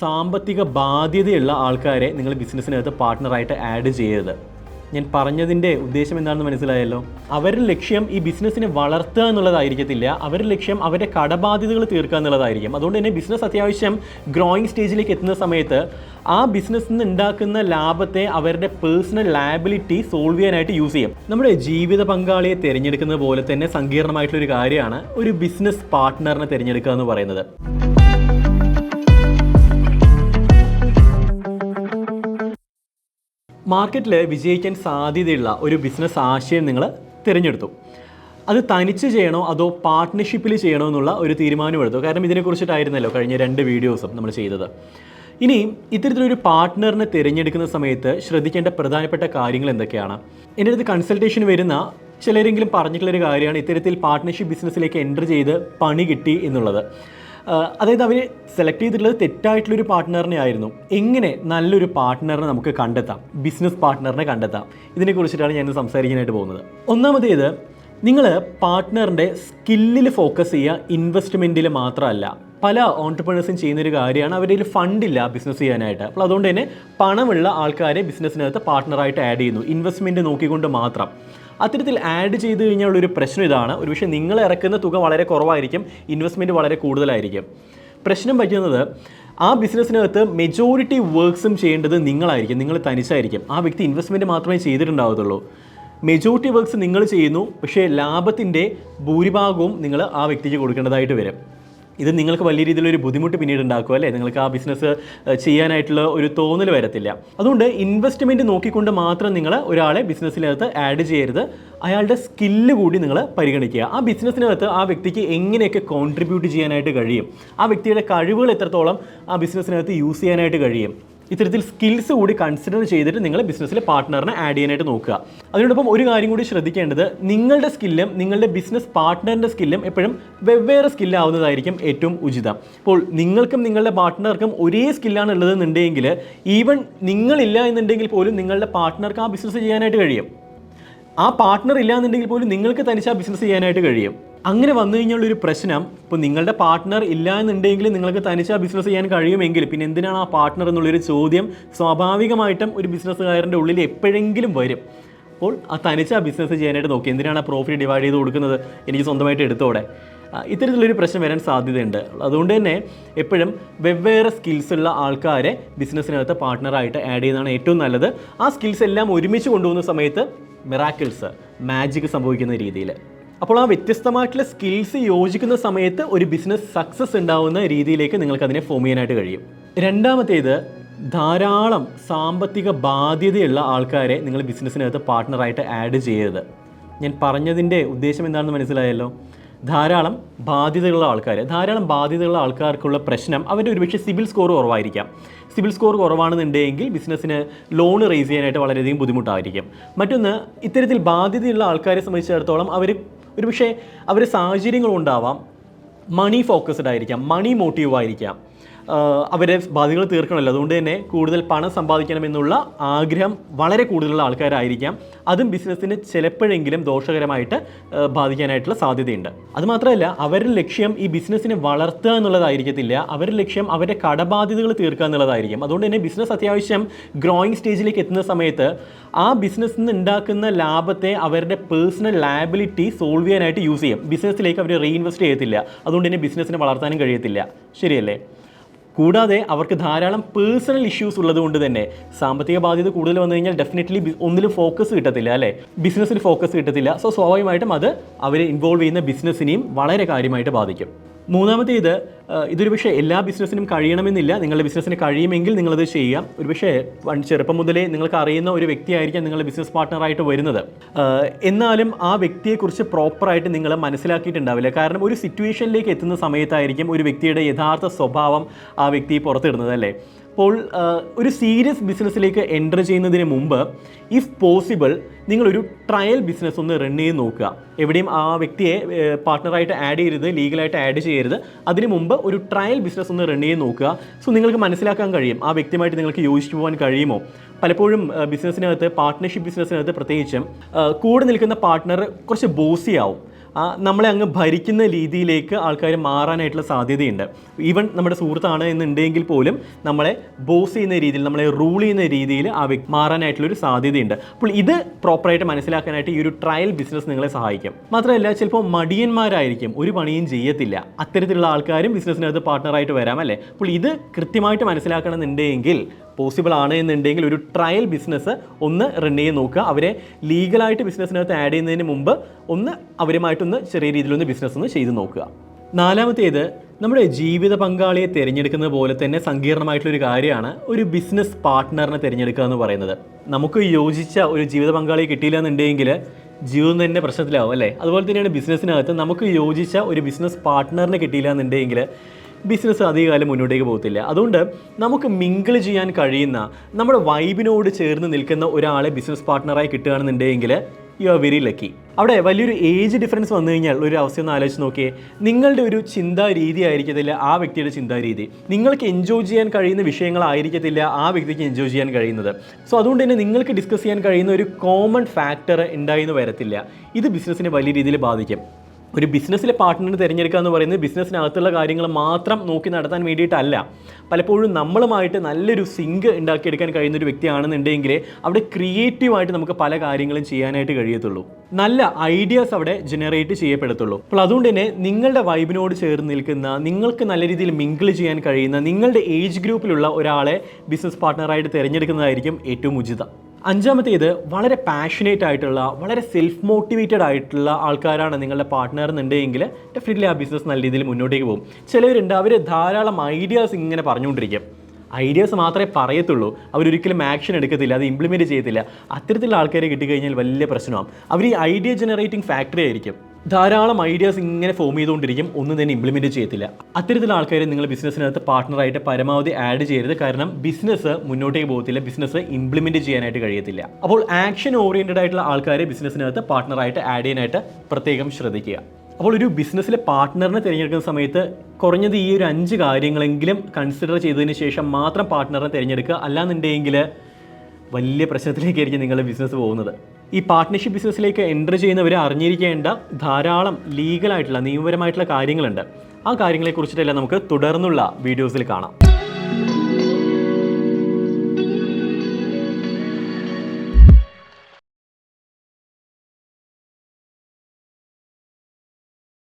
സാമ്പത്തിക ബാധ്യതയുള്ള ആൾക്കാരെ നിങ്ങൾ ബിസിനസ്സിനകത്ത് പാർട്ട്ണറായിട്ട് ആഡ് ചെയ്യരുത്. ഞാൻ പറഞ്ഞതിന്റെ ഉദ്ദേശം എന്താണെന്ന് മനസ്സിലായല്ലോ? അവരുടെ ലക്ഷ്യം ഈ ബിസിനസ്സിനെ വളർത്തുക എന്നുള്ളതായിരിക്കത്തില്ല. അവരുടെ ലക്ഷ്യം അവരുടെ കടബാധ്യതകൾ തീർക്കുക എന്നുള്ളതായിരിക്കും. അതുകൊണ്ട് തന്നെ ബിസിനസ് അത്യാവശ്യം ഗ്രോയിങ് സ്റ്റേജിലേക്ക് എത്തുന്ന സമയത്ത് ആ ബിസിനസ്സിൽ നിന്ന് ഉണ്ടാക്കുന്ന ലാഭത്തെ അവരുടെ പേഴ്സണൽ ലാബിലിറ്റി സോൾവ് ചെയ്യാനായിട്ട് യൂസ് ചെയ്യും. നമ്മുടെ ജീവിത പങ്കാളിയെ തിരഞ്ഞെടുക്കുന്നത് പോലെ തന്നെ സങ്കീർണമായിട്ടുള്ള ഒരു കാര്യമാണ് ഒരു ബിസിനസ് പാർട്ട്ണറിനെ തിരഞ്ഞെടുക്കുക എന്ന് പറയുന്നത്. മാർക്കറ്റിൽ വിജയിക്കാൻ സാധ്യതയുള്ള ഒരു ബിസിനസ് ആശയം നിങ്ങൾ തിരഞ്ഞെടുത്തു. അത് തനിച്ച് ചെയ്യണോ അതോ പാർട്ട്ണർഷിപ്പിൽ ചെയ്യണോ എന്നുള്ള ഒരു തീരുമാനമെടുത്തു. കാരണം ഇതിനെക്കുറിച്ചിട്ടായിരുന്നല്ലോ കഴിഞ്ഞ രണ്ട് വീഡിയോസും നമ്മൾ ചെയ്തത്. ഇനി ഇത്തരത്തിലൊരു പാർട്ട്ണറിനെ തിരഞ്ഞെടുക്കുന്ന സമയത്ത് ശ്രദ്ധിക്കേണ്ട പ്രധാനപ്പെട്ട കാര്യങ്ങൾ എന്തൊക്കെയാണ്? എന്റെ അടുത്ത് കൺസൾട്ടേഷൻ വരുന്ന ചിലരെങ്കിലും പറഞ്ഞിട്ടുള്ളൊരു കാര്യമാണ് ഇത്തരത്തിൽ പാർട്ട്ണർഷിപ്പ് ബിസിനസ്സിലേക്ക് എന്റർ ചെയ്ത് പണി കിട്ടി എന്നുള്ളത്. അതായത് അവർ സെലക്ട് ചെയ്തിട്ടുള്ളത് തെറ്റായിട്ടുള്ളൊരു പാർട്ട്ണറിനെ ആയിരുന്നു. എങ്ങനെ നല്ലൊരു പാർട്ട്ണറിനെ നമുക്ക് കണ്ടെത്താം? ബിസിനസ് പാർട്ട്ണറിനെ കണ്ടെത്താം. ഇതിനെക്കുറിച്ചിട്ടാണ് ഞാൻ സംസാരിക്കാനായിട്ട് പോകുന്നത്. ഒന്നാമതേത് നിങ്ങൾ പാർട്ട്ണറിന്റെ സ്കില്ലിൽ ഫോക്കസ് ചെയ്യുക ഇൻവെസ്റ്റ്മെന്റിൽ മാത്രമല്ല. പല ഓൺടർപ്രണേഴ്സും ചെയ്യുന്നൊരു കാര്യമാണ് അവരുടെ ഫണ്ടില്ല ബിസിനസ് ചെയ്യാനായിട്ട്. അപ്പോൾ അതുകൊണ്ട് തന്നെ പണമുള്ള ആൾക്കാരെ ബിസിനസ്സിനകത്ത് പാർട്ട്ണറായിട്ട് ആഡ് ചെയ്യുന്നു. ഇൻവെസ്റ്റ്മെന്റ് നോക്കിക്കൊണ്ട് മാത്രം. അത്തരത്തിൽ ആഡ് ചെയ്ത് കഴിഞ്ഞാൽ ഒരു പ്രശ്നം ഇതാണ്. ഒരു പക്ഷേ നിങ്ങൾ ഇറക്കുന്ന തുക വളരെ കുറവായിരിക്കും ഇൻവെസ്റ്റ്മെന്റ് വളരെ കൂടുതലായിരിക്കും. പ്രശ്നം പറ്റുന്നത് ആ ബിസിനസ്സിനകത്ത് മെജോറിറ്റി വർക്ക്സും ചെയ്യേണ്ടത് നിങ്ങളായിരിക്കും നിങ്ങൾ തനിച്ചായിരിക്കും. ആ വ്യക്തി ഇൻവെസ്റ്റ്മെന്റ് മാത്രമേ ചെയ്തിട്ടുണ്ടാവത്തുള്ളൂ. മെജോറിറ്റി വർക്ക്സ് നിങ്ങൾ ചെയ്യുന്നു പക്ഷേ ലാഭത്തിന്റെ ഭൂരിഭാഗവും നിങ്ങൾ ആ വ്യക്തിക്ക് കൊടുക്കേണ്ടതായിട്ട് വരും. ഇത് നിങ്ങൾക്ക് വലിയ രീതിയിലൊരു ബുദ്ധിമുട്ട് പിന്നീട് ഉണ്ടാക്കുക അല്ലേ? നിങ്ങൾക്ക് ആ ബിസിനസ് ചെയ്യാനായിട്ടുള്ള ഒരു തോന്നൽ വരത്തില്ല. അതുകൊണ്ട് ഇൻവെസ്റ്റ്മെന്റ് നോക്കിക്കൊണ്ട് മാത്രം നിങ്ങൾ ഒരാളെ ബിസിനസ്സിനകത്ത് ആഡ് ചെയ്യരുത്. അയാളുടെ സ്കില്ല് കൂടി നിങ്ങൾ പരിഗണിക്കുക. ആ ബിസിനസ്സിനകത്ത് ആ വ്യക്തിക്ക് എങ്ങനെയൊക്കെ കോൺട്രിബ്യൂട്ട് ചെയ്യാനായിട്ട് കഴിയും? ആ വ്യക്തിയുടെ കഴിവുകൾ എത്രത്തോളം ആ ബിസിനസ്സിനകത്ത് യൂസ് ചെയ്യാനായിട്ട് കഴിയും? ഇത്തരത്തിൽ സ്കിൽസ് കൂടി കൺസിഡർ ചെയ്തിട്ട് നിങ്ങൾ ബിസിനസ്സിലെ പാർട്ട്ണറിനെ ആഡ് ചെയ്യാനായിട്ട് നോക്കുക. അതിനോടൊപ്പം ഒരു കാര്യം കൂടി ശ്രദ്ധിക്കേണ്ടത് നിങ്ങളുടെ സ്കില്ലും നിങ്ങളുടെ ബിസിനസ് പാർട്ട്ണറിന്റെ സ്കില്ലും എപ്പോഴും വെവ്വേറെ സ്കില്ലാവുന്നതായിരിക്കും ഏറ്റവും ഉചിതം. അപ്പോൾ നിങ്ങൾക്കും നിങ്ങളുടെ പാർട്ട്ണർക്കും ഒരേ സ്കില്ലാണ് ഉള്ളതെന്നുണ്ടെങ്കിൽ ഈവൻ നിങ്ങളില്ല എന്നുണ്ടെങ്കിൽ പോലും നിങ്ങളുടെ പാർട്ട്ണർക്ക് ആ ബിസിനസ് ചെയ്യാനായിട്ട് കഴിയും. ആ പാർട്ട്ണർ ഇല്ല എന്നുണ്ടെങ്കിൽ പോലും നിങ്ങൾക്ക് തനിച്ച് ആ ബിസിനസ് ചെയ്യാനായിട്ട് കഴിയും. അങ്ങനെ വന്നു കഴിഞ്ഞുള്ള ഒരു പ്രശ്നം ഇപ്പോൾ നിങ്ങളുടെ പാർട്ട്ണർ ഇല്ല എന്നുണ്ടെങ്കിൽ നിങ്ങൾക്ക് തനിച്ച് ആ ബിസിനസ് ചെയ്യാൻ കഴിയുമെങ്കിൽ പിന്നെ എന്തിനാണ് ആ പാർട്ട്ണർ എന്നുള്ളൊരു ചോദ്യം സ്വാഭാവികമായിട്ടും ഒരു ബിസിനസ്സുകാരന്റെ ഉള്ളിൽ എപ്പോഴെങ്കിലും വരും. അപ്പോൾ ആ തനിച്ച് ആ ബിസിനസ് ചെയ്യാനായിട്ട് നോക്കി എന്തിനാണ് ആ പ്രോഫിറ്റ് ഡിവൈഡ് ചെയ്ത് കൊടുക്കുന്നത് എനിക്ക് സ്വന്തമായിട്ട് എടുത്തോടെ? ഇത്തരത്തിലൊരു പ്രശ്നം വരാൻ സാധ്യതയുണ്ട്. അതുകൊണ്ട് തന്നെ എപ്പോഴും വെവ്വേറെ സ്കിൽസ് ഉള്ള ആൾക്കാരെ ബിസിനസ്സിനകത്ത് പാർട്ട്ണറായിട്ട് ആഡ് ചെയ്യുന്നതാണ് ഏറ്റവും നല്ലത്. ആ സ്കിൽസ് എല്ലാം ഒരുമിച്ച് കൊണ്ടുപോകുന്ന സമയത്ത് മിറാക്കിൾസ് മാജിക് സംഭവിക്കുന്ന രീതിയിൽ. അപ്പോൾ ആ വ്യത്യസ്തമായിട്ടുള്ള സ്കിൽസ് യോജിക്കുന്ന സമയത്ത് ഒരു ബിസിനസ് സക്സസ് ഉണ്ടാവുന്ന രീതിയിലേക്ക് നിങ്ങൾക്ക് അതിനെ ഫോം ചെയ്യാനായിട്ട് കഴിയും. രണ്ടാമത്തേത് ധാരാളം സാമ്പത്തിക ബാധ്യതയുള്ള ആൾക്കാരെ നിങ്ങൾ ബിസിനസ്സിനകത്ത് പാർട്ട്ണറായിട്ട് ആഡ് ചെയ്യരുത്. ഞാൻ പറഞ്ഞതിന്റെ ഉദ്ദേശം എന്താണെന്ന് മനസ്സിലായല്ലോ? ധാരാളം ബാധ്യതയുള്ള ആൾക്കാർ ധാരാളം ബാധ്യതയുള്ള ആൾക്കാർക്കുള്ള പ്രശ്നം അവരുടെ ഒരുപക്ഷെ സിബിൽ സ്കോർ കുറവായിരിക്കാം. സിബിൽ സ്കോർ കുറവാണെന്നുണ്ടെങ്കിൽ ബിസിനസ്സിന് ലോൺ റേസ് ചെയ്യാനായിട്ട് വളരെയധികം ബുദ്ധിമുട്ടായിരിക്കും. മറ്റൊന്ന് ഇത്തരത്തിൽ ബാധ്യതയുള്ള ആൾക്കാരെ സംബന്ധിച്ചിടത്തോളം അവർ ഒരുപക്ഷെ അവർ സാഹചര്യങ്ങളുണ്ടാവാം. മണി ഫോക്കസ്ഡ് ആയിരിക്കാം. മണി മോട്ടീവ് ആയിരിക്കാം. അവരെ ബാധ്യതകൾ തീർക്കണമല്ലോ. അതുകൊണ്ട് തന്നെ കൂടുതൽ പണം സമ്പാദിക്കണമെന്നുള്ള ആഗ്രഹം വളരെ കൂടുതലുള്ള ആൾക്കാരായിരിക്കാം. അതും ബിസിനസ്സിന് ചിലപ്പോഴെങ്കിലും ദോഷകരമായിട്ട് ബാധിക്കാനായിട്ടുള്ള സാധ്യതയുണ്ട്. അതുമാത്രമല്ല അവരുടെ ലക്ഷ്യം ഈ ബിസിനസ്സിനെ വളർത്തുക എന്നുള്ളതായിരിക്കത്തില്ല. അവരുടെ ലക്ഷ്യം അവരുടെ കടബാധ്യതകൾ തീർക്കുക എന്നുള്ളതായിരിക്കും. അതുകൊണ്ട് തന്നെ ബിസിനസ് അത്യാവശ്യം ഗ്രോയിങ് സ്റ്റേജിലേക്ക് എത്തുന്ന സമയത്ത് ആ ബിസിനസ്സിൽ നിന്ന് ഉണ്ടാക്കുന്ന ലാഭത്തെ അവരുടെ പേഴ്സണൽ ലാബിലിറ്റി സോൾവ് ചെയ്യാനായിട്ട് യൂസ് ചെയ്യും. ബിസിനസ്സിലേക്ക് അവർ റീഇൻവെസ്റ്റ് ചെയ്യത്തില്ല. അതുകൊണ്ട് തന്നെ ബിസിനസ്സിനെ വളർത്താനും കഴിയത്തില്ല. ശരിയല്ലേ? കൂടാതെ അവർക്ക് ധാരാളം പേഴ്സണൽ ഇഷ്യൂസ് ഉള്ളതുകൊണ്ട് തന്നെ സാമ്പത്തിക ബാധ്യത കൂടുതൽ വന്നു കഴിഞ്ഞാൽ ഡെഫിനറ്റ്ലി ഒന്നിലും ഫോക്കസ് കിട്ടത്തില്ല അല്ലേ? ബിസിനസ്സിൽ ഫോക്കസ് കിട്ടത്തില്ല. സോ സ്വാഭാവികമായിട്ടും അത് അവരെ ഇൻവോൾവ് ചെയ്യുന്ന ബിസിനസ്സിനെയും വളരെ കാര്യമായിട്ട് ബാധിക്കും. മൂന്നാമത്തേത് ഇതൊരു പക്ഷേ എല്ലാ ബിസിനസ്സിനും കഴിയണമെന്നില്ല. നിങ്ങളുടെ ബിസിനസ്സിന് കഴിയുമെങ്കിൽ നിങ്ങളത് ചെയ്യാം ഒരു പക്ഷേ ചെറുപ്പം മുതലേ നിങ്ങൾക്ക് അറിയുന്ന ഒരു വ്യക്തിയായിരിക്കാം നിങ്ങളുടെ ബിസിനസ് പാർട്ട്ണറായിട്ട് വരുന്നത്. എന്നാലും ആ വ്യക്തിയെക്കുറിച്ച് പ്രോപ്പറായിട്ട് നിങ്ങൾ മനസ്സിലാക്കിയിട്ടുണ്ടാവില്ല. കാരണം ഒരു സിറ്റുവേഷനിലേക്ക് എത്തുന്ന സമയത്തായിരിക്കും ഒരു വ്യക്തിയുടെ യഥാർത്ഥ സ്വഭാവം ആ വ്യക്തി പുറത്തിടുന്നത് അല്ലേ? അപ്പോൾ ആഹ്, ഒരു സീരിയസ് ബിസിനസ്സിലേക്ക് എന്റർ ചെയ്യുന്നതിന് മുമ്പ് ഇഫ് പോസിബിൾ നിങ്ങളൊരു ട്രയൽ ബിസിനസ് ഒന്ന് റൺ ചെയ്ത് നോക്കുക. എവിടെയും ആ വ്യക്തിയെ പാർട്ട്ണറായിട്ട് ആഡ് ചെയ്യരുത് ലീഗലായിട്ട് ആഡ് ചെയ്യരുത്. അതിന് മുമ്പ് ഒരു ട്രയൽ ബിസിനസ് ഒന്ന് റൺ ചെയ്ത് നോക്കുക. സോ നിങ്ങൾക്ക് മനസ്സിലാക്കാൻ കഴിയും ആ വ്യക്തിയുമായിട്ട് നിങ്ങൾക്ക് യോജിച്ചു പോകാൻ കഴിയുമോ? പലപ്പോഴും ബിസിനസ്സിനകത്ത് പാർട്ട്ണർഷിപ്പ് ബിസിനസ്സിനകത്ത് പ്രത്യേകിച്ചും കൂടെ നിൽക്കുന്ന പാർട്ട്ണർ കുറച്ച് ബോസി ആവും ആ, നമ്മളെ അങ്ങ് ഭരിക്കുന്ന രീതിയിലേക്ക് ആൾക്കാർ മാറാനായിട്ടുള്ള സാധ്യതയുണ്ട്. ഈവൻ നമ്മുടെ സുഹൃത്താണ് എന്നുണ്ടെങ്കിൽ പോലും നമ്മളെ ബോസ് ചെയ്യുന്ന രീതിയിൽ നമ്മളെ റൂൾ ചെയ്യുന്ന രീതിയിൽ ആ വ്യക്തി മാറാനായിട്ടുള്ളൊരു സാധ്യതയുണ്ട്. അപ്പോൾ ഇത് പ്രോപ്പറായിട്ട് മനസ്സിലാക്കാനായിട്ട് ഈ ഒരു ട്രയൽ ബിസിനസ് നിങ്ങളെ സഹായിക്കും. മാത്രമല്ല ചിലപ്പോൾ മടിയന്മാരായിരിക്കും. ഒരു പണിയും ചെയ്യത്തില്ല. അത്തരത്തിലുള്ള ആൾക്കാരും ബിസിനസ്സിനകത്ത് പാർട്ട്ണറായിട്ട് വരാം അല്ലേ? അപ്പോൾ ഇത് കൃത്യമായിട്ട് മനസ്സിലാക്കണമെന്നുണ്ടെങ്കിൽ പോസിബിൾ ആണ് എന്നുണ്ടെങ്കിൽ ഒരു ട്രയൽ ബിസിനസ് ഒന്ന് റൺ ചെയ്ത് നോക്കുക. അവരെ ലീഗലായിട്ട് ബിസിനസ്സിനകത്ത് ആഡ് ചെയ്യുന്നതിന് മുമ്പ് ഒന്ന് അവരുമായിട്ടൊന്ന് ചെറിയ രീതിയിലൊന്ന് ബിസിനസ് ഒന്ന് ചെയ്ത് നോക്കുക. നാലാമത്തേത് നമ്മുടെ ജീവിത പങ്കാളിയെ തിരഞ്ഞെടുക്കുന്നത് പോലെ തന്നെ സങ്കീർണമായിട്ടുള്ളൊരു കാര്യമാണ് ഒരു ബിസിനസ് പാർട്ട്ണറിനെ തിരഞ്ഞെടുക്കുക എന്ന് പറയുന്നത്. നമുക്ക് യോജിച്ച ഒരു ജീവിത പങ്കാളിയെ കിട്ടിയില്ല എന്നുണ്ടെങ്കിൽ ജീവിതം തന്നെ പ്രശ്നത്തിലാവും അല്ലേ? അതുപോലെ തന്നെയാണ് ബിസിനസ്സിനകത്ത് നമുക്ക് യോജിച്ച ഒരു ബിസിനസ് പാർട്ട്ണറിനെ കിട്ടിയില്ല എന്നുണ്ടെങ്കിൽ ബിസിനസ് അധികകാലം മുന്നോട്ടേക്ക് പോകത്തില്ല. അതുകൊണ്ട് നമുക്ക് മിങ്കിൾ ചെയ്യാൻ കഴിയുന്ന നമ്മുടെ വൈബിനോട് ചേർന്ന് നിൽക്കുന്ന ഒരാളെ ബിസിനസ് പാർട്ട്ണറായി കിട്ടുകയാണെന്നുണ്ടെങ്കിൽ യു ആർ വെരി ലക്കി അവിടെ വലിയൊരു ഏജ് ഡിഫറൻസ് വന്നു കഴിഞ്ഞാൽ ഒരു അവസ്ഥ ഒന്ന് ആലോചിച്ച് നോക്കിയേ. നിങ്ങളുടെ ഒരു ചിന്താ രീതി ആയിരിക്കത്തില്ല ആ വ്യക്തിയുടെ ചിന്താ രീതി നിങ്ങൾക്ക് എൻജോയ് ചെയ്യാൻ കഴിയുന്ന വിഷയങ്ങളായിരിക്കത്തില്ല ആ വ്യക്തിക്ക് എൻജോയ് ചെയ്യാൻ കഴിയുന്നത്. സോ അതുകൊണ്ട് തന്നെ നിങ്ങൾക്ക് ഡിസ്കസ് ചെയ്യാൻ കഴിയുന്ന ഒരു കോമൺ ഫാക്ടർ ഉണ്ടായി എന്ന് വരത്തില്ല. ഇത് ബിസിനസ്സിനെ വലിയ രീതിയിൽ ബാധിക്കും. ഒരു ബിസിനസ്സിലെ പാർട്ട്ണറിനെ തിരഞ്ഞെടുക്കുക എന്ന് പറയുന്നത് ബിസിനസ്സിനകത്തുള്ള കാര്യങ്ങൾ മാത്രം നോക്കി നടത്താൻ വേണ്ടിയിട്ടല്ല. പലപ്പോഴും നമ്മളുമായിട്ട് നല്ലൊരു സിങ്ക് ഉണ്ടാക്കിയെടുക്കാൻ കഴിയുന്ന ഒരു വ്യക്തിയാണെന്നുണ്ടെങ്കിൽ അവിടെ ക്രിയേറ്റീവായിട്ട് നമുക്ക് പല കാര്യങ്ങളും ചെയ്യാനായിട്ട് കഴിയത്തുള്ളൂ. നല്ല ഐഡിയാസ് അവിടെ ജനറേറ്റ് ചെയ്യപ്പെടത്തുള്ളൂ. അപ്പോൾ അതുകൊണ്ട് തന്നെ നിങ്ങളുടെ വൈബിനോട് ചേർന്ന് നിൽക്കുന്ന നിങ്ങൾക്ക് നല്ല രീതിയിൽ മിങ്കിൾ ചെയ്യാൻ കഴിയുന്ന നിങ്ങളുടെ ഏജ് ഗ്രൂപ്പിലുള്ള ഒരാളെ ബിസിനസ് പാർട്ട്ണറായിട്ട് തിരഞ്ഞെടുക്കുന്നതായിരിക്കും ഏറ്റവും ഉചിതം. അഞ്ചാമത്തേത് വളരെ പാഷനേറ്റ് ആയിട്ടുള്ള വളരെ സെൽഫ് മോട്ടിവേറ്റഡ് ആയിട്ടുള്ള ആൾക്കാരാണ് നിങ്ങളുടെ പാർട്ട്ണർ എന്നുണ്ടെങ്കിൽ ഡെഫിനറ്റ്ലി ആ ബിസിനസ് നല്ല രീതിയിൽ മുന്നോട്ടേക്ക് പോകും. ചിലവരുണ്ട് അവർ ധാരാളം ഐഡിയാസ് ഇങ്ങനെ പറഞ്ഞുകൊണ്ടിരിക്കും. ഐഡിയാസ് മാത്രമേ പറയത്തുള്ളൂ. അവരൊരിക്കലും ആക്ഷൻ എടുക്കത്തില്ല അത് ഇംപ്ലിമെന്റ് ചെയ്യത്തില്ല. അത്തരത്തിലുള്ള ആൾക്കാരെ കിട്ടിക്കഴിഞ്ഞാൽ വലിയ പ്രശ്നമാകും അവർ ഈ ഐഡിയ ജനറേറ്റിംഗ് ഫാക്ടറി ആയിരിക്കും. ധാരാളം ഐഡിയാസ് ഇങ്ങനെ ഫോം ചെയ്തുകൊണ്ടിരിക്കും. ഒന്നും തന്നെ ഇംപ്ലിമെന്റ് ചെയ്യത്തില്ല. അത്തരത്തിലുള്ള ആൾക്കാരെ നിങ്ങൾ ബിസിനസ്സിനകത്ത് പാർട്ട്ണറായിട്ട് പരമാവധി ആഡ് ചെയ്യരുത്. കാരണം ബിസിനസ് മുന്നോട്ടേക്ക് പോകത്തില്ല. ബിസിനസ് ഇംപ്ലിമെന്റ് ചെയ്യാനായിട്ട് കഴിയത്തില്ല. അപ്പോൾ ആക്ഷൻ ഓറിയന്റഡ് ആയിട്ടുള്ള ആൾക്കാരെ ബിസിനസ്സിനകത്ത് പാർട്ട്ണറായിട്ട് ആഡ് ചെയ്യാനായിട്ട് പ്രത്യേകം ശ്രദ്ധിക്കുക. അപ്പോൾ ഒരു ബിസിനസ്സിലെ പാർട്ട്ണറിനെ തിരഞ്ഞെടുക്കുന്ന സമയത്ത് കുറഞ്ഞത് ഈ ഒരു അഞ്ച് കാര്യങ്ങളെങ്കിലും കൺസിഡർ ചെയ്തതിന് ശേഷം മാത്രം പാർട്ട്ണറിനെ തിരഞ്ഞെടുക്കുക. അല്ലാന്നുണ്ടെങ്കിൽ വലിയ പ്രശ്നത്തിലേക്കായിരിക്കും നിങ്ങളുടെ ബിസിനസ് പോകുന്നത്. ഈ പാർട്ട്ണർഷിപ്പ് ബിസിനസ്സിലേക്ക് എന്റർ ചെയ്യുന്നവർ അറിഞ്ഞിരിക്കേണ്ട ധാരാളം ലീഗലായിട്ടുള്ള നിയമപരമായിട്ടുള്ള കാര്യങ്ങളുണ്ട്. ആ കാര്യങ്ങളെക്കുറിച്ചിട്ടെല്ലാം നമുക്ക് തുടർന്നുള്ള വീഡിയോസിൽ കാണാം.